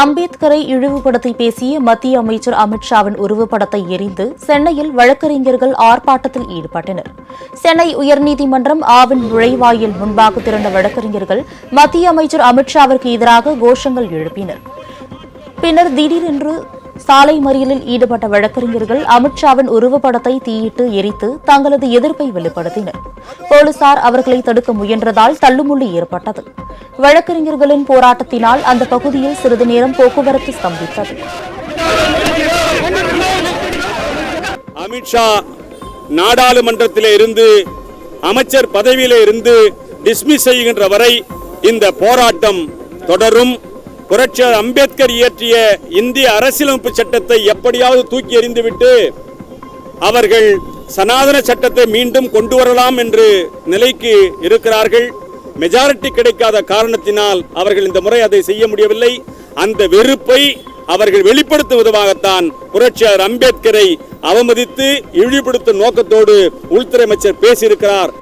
அம்பேத்கரை இழிவுபடுத்தி பேசிய மத்திய அமைச்சர் அமித்ஷாவின் உருவப்படத்தை எரிந்து சென்னையில் வழக்கறிஞர்கள் ஆர்ப்பாட்டத்தில் ஈடுபட்டனர். சென்னை உயர்நீதிமன்றம் ஆவின் நுழைவாயில் முன்பாக திரண்ட வழக்கறிஞர்கள் மத்திய அமைச்சர் அமித்ஷாவிற்கு எதிராக கோஷங்கள் எழுப்பினர். பின்னர் திடீரென்று சாலை மறியலில் ஈடுபட்ட வழக்கறிஞர்கள் அமித்ஷாவின் உருவப்படத்தை தீயிட்டு எரித்து தங்களது எதிர்ப்பை வெளிப்படுத்தினர். போலீசார் அவர்களை தடுக்க முயன்றதால் தள்ளுமுள்ளி ஏற்பட்டது. வழக்கறிஞர்களின் போராட்டத்தினால் அந்த பகுதியில் சிறிது நேரம் போக்குவரத்து ஸ்தம்பித்தது. அமித்ஷா நாடாளுமன்றத்திலே இருந்து அமைச்சர் பதவியிலே இருந்து டிஸ்மிஸ் செய்கின்ற வரை இந்த போராட்டம் தொடரும். புரட்சியாளர் அம்பேத்கர் இயற்றிய இந்திய அரசியலமைப்பு சட்டத்தை எப்படியாவது தூக்கி எறிந்துவிட்டு அவர்கள் சனாதன சட்டத்தை மீண்டும் கொண்டு வரலாம் என்று நிலைக்கு இருக்கிறார்கள். மெஜாரிட்டி கிடைக்காத காரணத்தினால் அவர்கள் இந்த முறை அதை செய்ய முடியவில்லை. அந்த வெறுப்பை அவர்கள் வெளிப்படுத்தும் விதமாகத்தான் புரட்சியாளர் அம்பேத்கரை அவமதித்து இழிவுபடுத்தும் நோக்கத்தோடு உள்துறை அமைச்சர் பேசியிருக்கிறார்.